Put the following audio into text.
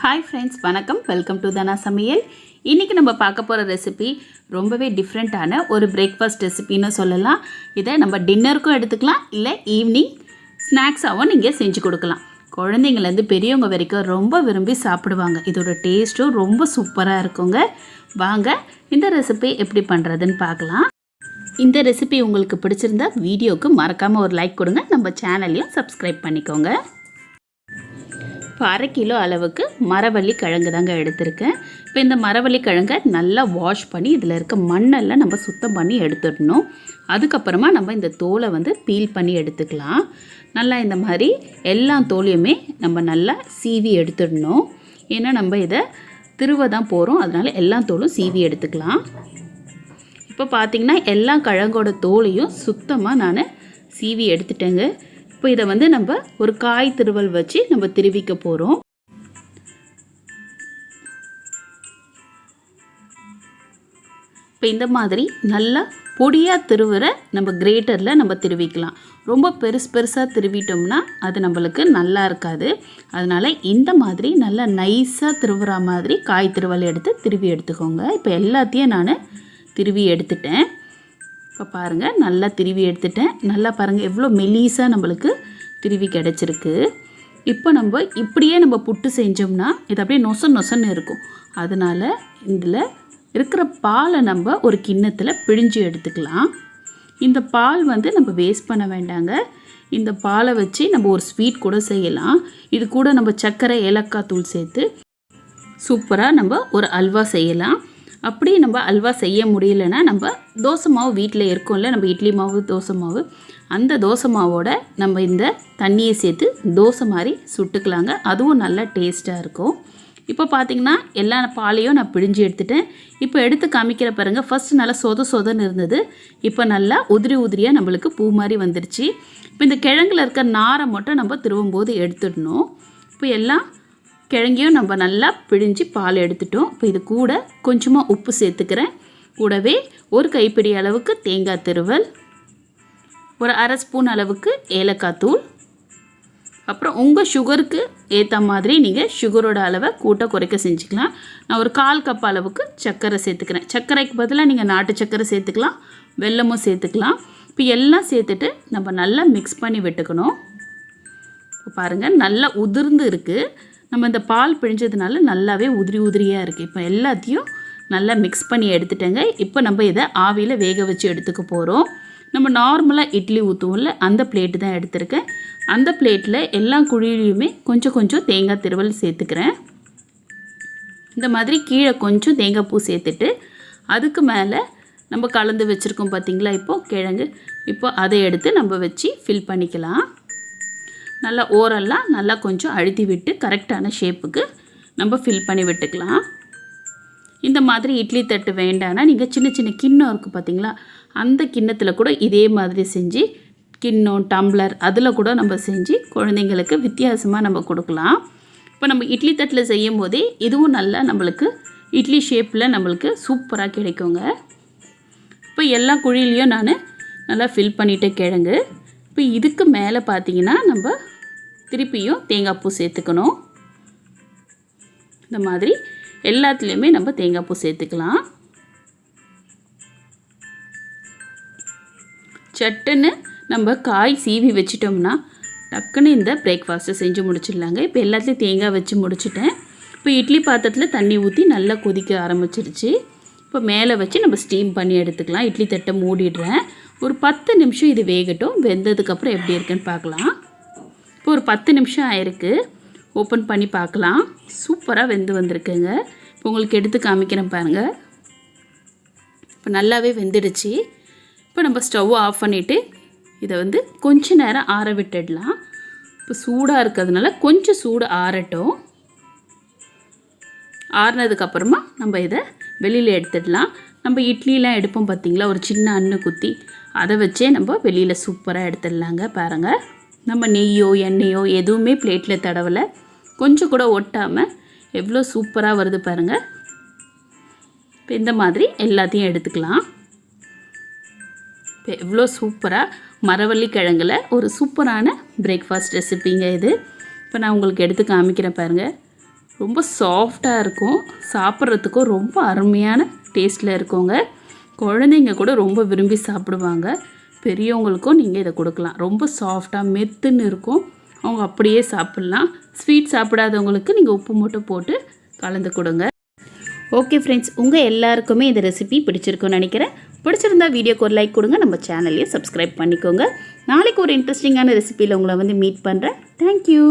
Hi friends வணக்கம். Welcome to Dhana சமையல் இன்றைக்கி நம்ம பார்க்க போகிற ரெசிபி ரொம்பவே டிஃப்ரெண்ட்டான ஒரு பிரேக்ஃபாஸ்ட் ரெசிபின்னு சொல்லலாம். இதை நம்ம டின்னருக்கும் எடுத்துக்கலாம் இல்லை ஈவினிங் ஸ்நாக்ஸாகவும் நீங்கள் செஞ்சு கொடுக்கலாம். குழந்தைங்கள்லேருந்து பெரியவங்க வரைக்கும் ரொம்ப விரும்பி சாப்பிடுவாங்க. இதோட டேஸ்ட்டும் ரொம்ப சூப்பராக இருக்குங்க. வாங்க இந்த ரெசிபி எப்படி பண்ணுறதுன்னு பார்க்கலாம். இந்த ரெசிபி உங்களுக்கு பிடிச்சிருந்தா வீடியோவுக்கு மறக்காமல் ஒரு லைக் கொடுங்க. நம்ம சேனலையும் சப்ஸ்கிரைப் பண்ணிக்கோங்க. இப்போ அரை கிலோ அளவுக்கு மரவள்ளி கிழங்கு தாங்க எடுத்திருக்கேன். இப்போ இந்த மரவள்ளி கிழங்கை நல்லா வாஷ் பண்ணி இதில் இருக்க மண்ணெல்லாம் நம்ம சுத்தம் பண்ணி எடுத்துடணும். அதுக்கப்புறமா நம்ம இந்த தோலை வந்து பீல் பண்ணி எடுத்துக்கலாம். நல்லா இந்த மாதிரி எல்லா தோலையுமே நம்ம நல்லா சீவி எடுத்துடணும். ஏன்னா நம்ம இதை திருவ தான் போகிறோம் அதனால் எல்லா தோலும் சீவி எடுத்துக்கலாம். இப்போ பார்த்தீங்கன்னா எல்லா கிழங்கோட தோலையும் சுத்தமாக நான் சீவி எடுத்துட்டேங்க. இப்போ இதை வந்து நம்ம ஒரு காய் திருவல் வச்சு நம்ம திருவிக்க போகிறோம் இப்போ இந்த மாதிரி நல்லா பொடியாக திருவுற நம்ம கிரேட்டரில் நம்ம திருவிக்கலாம். ரொம்ப பெருசு பெருசாக திருவிட்டோம்னா அது நம்மளுக்கு நல்லா இருக்காது. அதனால் இந்த மாதிரி நல்லா நைஸாக திருவுற மாதிரி காய் திருவல் எடுத்து திருவி எடுத்துக்கோங்க. இப்போ எல்லாத்தையும் நான் திருவி எடுத்துட்டேன். இப்போ பாருங்கள் நல்லா திருவி எடுத்துட்டேன். நல்லா பாருங்கள் எவ்வளோ மெலீஸாக நம்மளுக்கு திருவி கிடச்சிருக்கு. இப்போ நம்ம இப்படியே நம்ம புட்டு செஞ்சோம்னா இது அப்படியே நொச நொசன்னு இருக்கும். அதனால் இதில் இருக்கிற பாலை நம்ம ஒரு கிண்ணத்தில் பிழிஞ்சு எடுத்துக்கலாம். இந்த பால் வந்து நம்ம வேஸ்ட் பண்ண வேண்டாங்க. இந்த பாலை வச்சு நம்ம ஒரு ஸ்வீட் கூட செய்யலாம். இது கூட நம்ம சர்க்கரை ஏலக்காய் தூள் சேர்த்து சூப்பராக நம்ம ஒரு அல்வா செய்யலாம். அப்படி நம்ம அல்வா செய்ய முடியலன்னா நம்ம தோசை மாவு வீட்டில் இருக்கோம்ல நம்ம இட்லி மாவு தோசை மாவு அந்த தோசை மாவோட நம்ம இந்த தண்ணியை சேர்த்து தோசை மாதிரி சுட்டுக்கலாங்க. அதுவும் நல்லா டேஸ்ட்டாக இருக்கும். இப்போ பார்த்தீங்கன்னா எல்லா பாலையும் நான் பிழிஞ்சு எடுத்துட்டேன். இப்போ எடுத்து காமிக்கிற பாருங்க ஃபஸ்ட்டு நல்லா சொத சொதன்னு இருந்தது. இப்போ நல்லா உதிரி உதிரியாக நம்மளுக்கு பூ மாதிரி வந்துருச்சு. இப்போ இந்த கிழங்குல இருக்க நாரை மட்டும் நம்ம திருவும்போது எடுத்துடணும். இப்போ எல்லாம் கிழங்கையும் நம்ம நல்லா பிழிஞ்சு பால் எடுத்துட்டோம். இப்போ இது கூட கொஞ்சமாக உப்பு சேர்த்துக்கிறேன். கூடவே ஒரு கைப்பிடி அளவுக்கு தேங்காய் திருவல் ஒரு அரை ஸ்பூன் அளவுக்கு ஏலக்காய் தூள். அப்புறம் உங்கள் சுகருக்கு ஏற்ற மாதிரி நீங்கள் சுகரோட அளவை கூட்ட குறைக்க செஞ்சுக்கலாம். நான் ஒரு கால் கப் அளவுக்கு சர்க்கரை சேர்த்துக்கிறேன். சர்க்கரைக்கு பதிலாக நீங்கள் நாட்டு சர்க்கரை சேர்த்துக்கலாம் வெல்லமும் சேர்த்துக்கலாம். இப்போ எல்லாம் சேர்த்துட்டு நம்ம நல்லா மிக்ஸ் பண்ணி விட்டுக்கணும். இப்போ பாருங்கள் நல்லா உதிர்ந்து இருக்குது நம்ம இந்த பால் பிழிஞ்சதுனால நல்லாவே உதிரி உதிரியாக இருக்குது இப்போ எல்லாத்தையும் நல்லா மிக்ஸ் பண்ணி எடுத்துட்டேங்க. இப்போ நம்ம இதை ஆவியில் வேக வச்சு எடுத்துக்க போகிறோம் நம்ம நார்மலாக இட்லி ஊற்றுவோம்ல அந்த பிளேட்டு தான் எடுத்திருக்கேன். அந்த பிளேட்டில் எல்லா குழியிலையுமே கொஞ்சம் கொஞ்சம் தேங்காய் திருவல் சேர்த்துக்கிறேன். இந்த மாதிரி கீழே கொஞ்சம் தேங்காய் பூ சேர்த்துட்டு அதுக்கு மேலே நம்ம கலந்து வச்சுருக்கோம் பார்த்திங்களா இப்போது கிழங்கு. இப்போ அதை எடுத்து நம்ம வச்சு ஃபில் பண்ணிக்கலாம். நல்லா ஓரெல்லாம் நல்லா கொஞ்சம் அழுத்தி விட்டு கரெக்டான ஷேப்புக்கு நம்ம ஃபில் பண்ணி விட்டுக்கலாம். இந்த மாதிரி இட்லி தட்டு வேண்டாம்னா நீங்கள் சின்ன சின்ன கிண்ணம் இருக்குது பார்த்தீங்களா அந்த கிண்ணத்தில் கூட இதே மாதிரி செஞ்சு கிண்ணம் டம்ளர் அதில் கூட நம்ம செஞ்சு குழந்தைங்களுக்கு வித்தியாசமாக நம்ம கொடுக்கலாம். இப்போ நம்ம இட்லி தட்டில் செய்யும் போதே இதுவும் நல்லா நம்மளுக்கு இட்லி ஷேப்பில் நம்மளுக்கு சூப்பராக கிடைக்குங்க. இப்போ எல்லா குழியிலையும் நான் நல்லா ஃபில் பண்ணிவிட்டு கிழங்கு. இப்போ இதுக்கு மேலே பார்த்தீங்கன்னா நம்ம திருப்பியும் தேங்காய் பூ சேர்த்துக்கணும். இந்த மாதிரி எல்லாத்துலேயுமே நம்ம தேங்காய் பூ சேர்த்துக்கலாம். சட்டுன்னு நம்ம காய் சீவி வச்சிட்டோம்னா டக்குன்னு இந்த பிரேக்ஃபாஸ்ட்டை செஞ்சு முடிச்சிடலாங்க. இப்போ எல்லாத்துலேயும் தேங்காய் வச்சு முடிச்சிட்டேன். இப்போ இட்லி பாத்திரத்தில் தண்ணி ஊற்றி நல்லா கொதிக்க ஆரம்பிச்சிருச்சு. இப்போ மேலே வச்சு நம்ம ஸ்டீம் பண்ணி எடுத்துக்கலாம். இட்லி தட்டை மூடிடுறேன். ஒரு பத்து நிமிஷம் இது வேகட்டும். வெந்ததுக்கப்புறம் எப்படி இருக்குன்னு பார்க்கலாம். இப்போ ஒரு பத்து நிமிஷம் ஆயிருக்கு. ஓப்பன் பண்ணி பார்க்கலாம். சூப்பராக வெந்து வந்திருக்குங்க. இப்போ உங்களுக்கு எடுத்து காமிக்கிறேன் பாருங்கள் இப்போ நல்லாவே வெந்துடுச்சு. இப்போ நம்ம ஸ்டவ் ஆஃப் பண்ணிவிட்டு இதை வந்து கொஞ்ச நேரம் ஆற விட்டுடலாம். இப்போ சூடாக இருக்கிறதுனால கொஞ்சம் சூடு ஆறட்டும். ஆறுனதுக்கப்புறமா நம்ம இதை வெளியில் எடுத்துடலாம். நம்ம இட்லிலாம் எடுப்போம் பார்த்திங்களா ஒரு சின்ன அன்னு குத்தி. அதை வச்சே நம்ம வெளியில் சூப்பராக எடுத்துடலாங்க பாருங்கள் நம்ம நெய்யோ எண்ணெயோ எதுவுமே பிளேட்டில் தடவலை. கொஞ்சம் கூட ஒட்டாமல் எவ்வளோ சூப்பராக வருது பாருங்கள் இப்போ இந்த மாதிரி எல்லாத்தையும் எடுத்துக்கலாம். இப்போ எவ்வளோ சூப்பராக மரவள்ளி கிழங்குல ஒரு சூப்பரான பிரேக்ஃபாஸ்ட் ரெசிபிங்க இது. இப்போ நான் உங்களுக்கு எடுத்து காமிக்கிறேன் பாருங்கள் ரொம்ப சாஃப்டாக இருக்கும். சாப்பிட்றதுக்கும் ரொம்ப அருமையான டேஸ்ட்டில் இருக்குங்க. குழந்தைங்க கூட ரொம்ப விரும்பி சாப்பிடுவாங்க. பெரியவங்களுக்கும் நீங்கள் இதை கொடுக்கலாம். ரொம்ப சாஃப்டாக மெத்துன்னு இருக்கும். அவங்க அப்படியே சாப்பிட்லாம். ஸ்வீட் சாப்பிடாதவங்களுக்கு நீங்கள் உப்பு மட்டும் போட்டு கலந்து கொடுங்க. ஓகே ஃப்ரெண்ட்ஸ் உங்கள் எல்லாருக்குமே இந்த ரெசிபி பிடிச்சிருக்குன்னு நினைக்கிறேன். பிடிச்சிருந்தா வீடியோக்கு ஒரு லைக் கொடுங்க. நம்ம சேனலையும் சப்ஸ்கிரைப் பண்ணிக்கோங்க. நாளைக்கு ஒரு இன்ட்ரெஸ்டிங்கான ரெசிபியில் உங்களை வந்து மீட் பண்ணுறேன் தேங்க்யூ